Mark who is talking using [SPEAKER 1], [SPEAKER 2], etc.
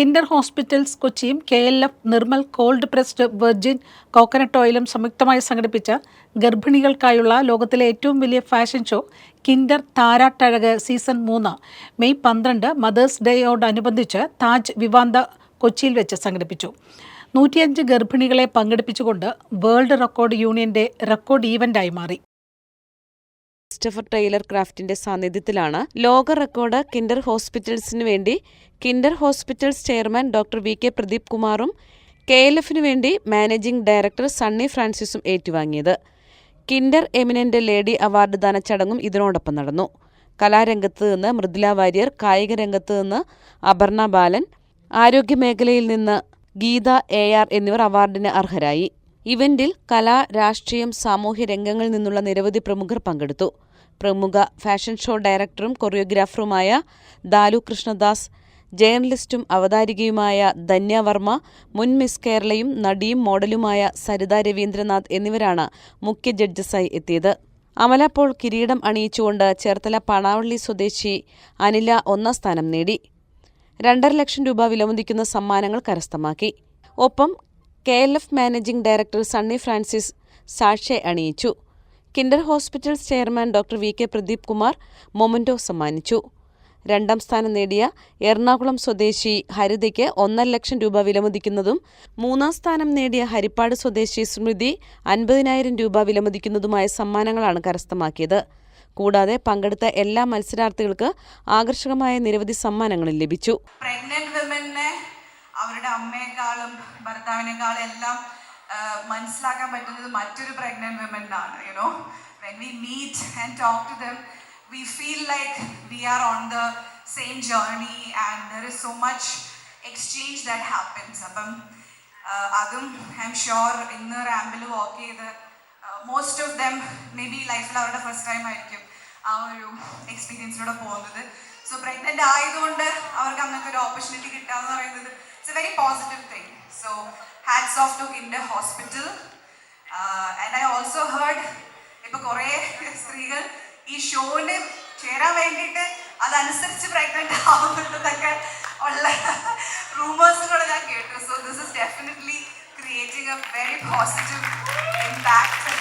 [SPEAKER 1] Kinder hospitals കൊച്ചിയും K L F Nirmal cold pressed virgin coconut ഓയിലും സംയുക്തമായി സംഘടിപ്പിച്ച ഗർഭിണികൾക്കായുള്ള ലോകത്തിലെ ഏറ്റവും വലിയ ഫാഷൻ ഷോ കിൻഡർ താരാട്ടഴക് സീസൺ മൂന്ന് മെയ് പന്ത്രണ്ട് മദേഴ്സ് ഡേയോടനുബന്ധിച്ച് താജ് വിവാന്ത കൊച്ചിയിൽ വെച്ച് സംഘടിപ്പിച്ചു. നൂറ്റിയഞ്ച് ഗർഭിണികളെ പങ്കെടുപ്പിച്ചുകൊണ്ട് വേൾഡ് റെക്കോർഡ് യൂണിയന്റെ റെക്കോർഡ് ഈവന്റായി മാറി.
[SPEAKER 2] ക്രിസ്റ്റഫർ ടൈലർ ക്രാഫ്റ്റിന്റെ സാന്നിധ്യത്തിലാണ് ലോക റെക്കോർഡ് കിൻഡർ ഹോസ്പിറ്റൽസിന് വേണ്ടി Kinder hospitals chairman doctor V K Pradeep കുമാറും കെ എൽ എഫിന് വേണ്ടി മാനേജിംഗ് ഡയറക്ടർ സണ്ണി ഫ്രാൻസിസും ഏറ്റുവാങ്ങിയത്. കിൻഡർ എമിനന്റ് ലേഡി അവാർഡ് ദാന ചടങ്ങും ഇതിനോടൊപ്പം നടന്നു. കലാരംഗത്ത് നിന്ന് മൃദുല വാര്യർ കായിക രംഗത്ത് നിന്ന് അപർണ ബാലൻ ആരോഗ്യമേഖലയിൽ നിന്ന് ഗീത എ ആർ എന്നിവർ അവാർഡിന് അർഹരായി. ഇവന്റിൽ കലാ രാഷ്ട്രീയം സാമൂഹ്യ രംഗങ്ങളിൽ നിന്നുള്ള നിരവധി പ്രമുഖർ പങ്കെടുത്തു. പ്രമുഖ ഫാഷൻ ഷോ ഡയറക്ടറും കൊറിയോഗ്രാഫറുമായ ദാലു കൃഷ്ണദാസ് ജേർണലിസ്റ്റും അവതാരികയുമായ ധന്യ വർമ്മ മുൻ മിസ് കേരളയും നടിയും മോഡലുമായ സരിത രവീന്ദ്രനാഥ് എന്നിവരാണ് മുഖ്യ ജഡ്ജസായി എത്തിയത്. അമല പോൾ കിരീടം അണിയിച്ചുകൊണ്ട് ചേർത്തല പണാവള്ളി സ്വദേശി അനില ഒന്നാം സ്ഥാനം നേടി. രണ്ടര ലക്ഷം രൂപ വിലമതിക്കുന്ന സമ്മാനങ്ങൾ കരസ്ഥമാക്കി. ഒപ്പം K L F managing director Sunny Francis സാക്ഷെ അണിയിച്ചു. Kinder hospitals chairman doctor V K Pradeep Kumar memento സമ്മാനിച്ചു. രണ്ടാം സ്ഥാനം നേടിയ എറണാകുളം സ്വദേശി ഹരിതയ്ക്ക് ഒന്നര ലക്ഷം രൂപ വിലമതിക്കുന്നതും മൂന്നാം സ്ഥാനം നേടിയ ഹരിപ്പാട് സ്വദേശി സ്മൃതി അൻപതിനായിരം രൂപ വിലമതിക്കുന്നതുമായ സമ്മാനങ്ങളാണ് കരസ്ഥമാക്കിയത്. കൂടാതെ പങ്കെടുത്ത എല്ലാ മത്സരാർത്ഥികൾക്ക് ആകർഷകമായ നിരവധി സമ്മാനങ്ങളും ലഭിച്ചു.
[SPEAKER 3] അവരുടെ അമ്മയെക്കാളും ഭർത്താവിനേക്കാളും എല്ലാം മനസ്സിലാക്കാൻ പറ്റുന്നത് മറ്റൊരു pregnant വിമനാണ് you know when we meet and talk to them we feel like we are on the same journey and there is so much exchange that happens അപ്പം ആ, അതും ഐ എം ഷുവർ ഇന്ന് റാമ്പിൽ വാക്ക് ചെയ്ത് most of them may be ലൈഫിൽ അവരുടെ first time ആയിരിക്കും ആ ഒരു എക്സ്പീരിയൻസിലൂടെ പോകുന്നത് സോ പ്രഗ്നന്റ് ആയതുകൊണ്ട് അവർക്ക് അങ്ങനത്തെ ഒരു ഓപ്പർച്യൂണിറ്റി കിട്ടുക എന്ന് പറയുന്നത് it's a very positive thing so hats off to Kinder hospital and I also heard ഇപ്പൊ കുറേ സ്ത്രീകൾ ഷോന് ചേരാൻ വേണ്ടിയിട്ട് അതനുസരിച്ച് പ്രഗ്നന്റ് ആവുന്നുണ്ടെന്നൊക്കെ ഉള്ള റൂമേഴ്സുകൾ ഞാൻ കേട്ടു. So this is definitely creating a very positive impact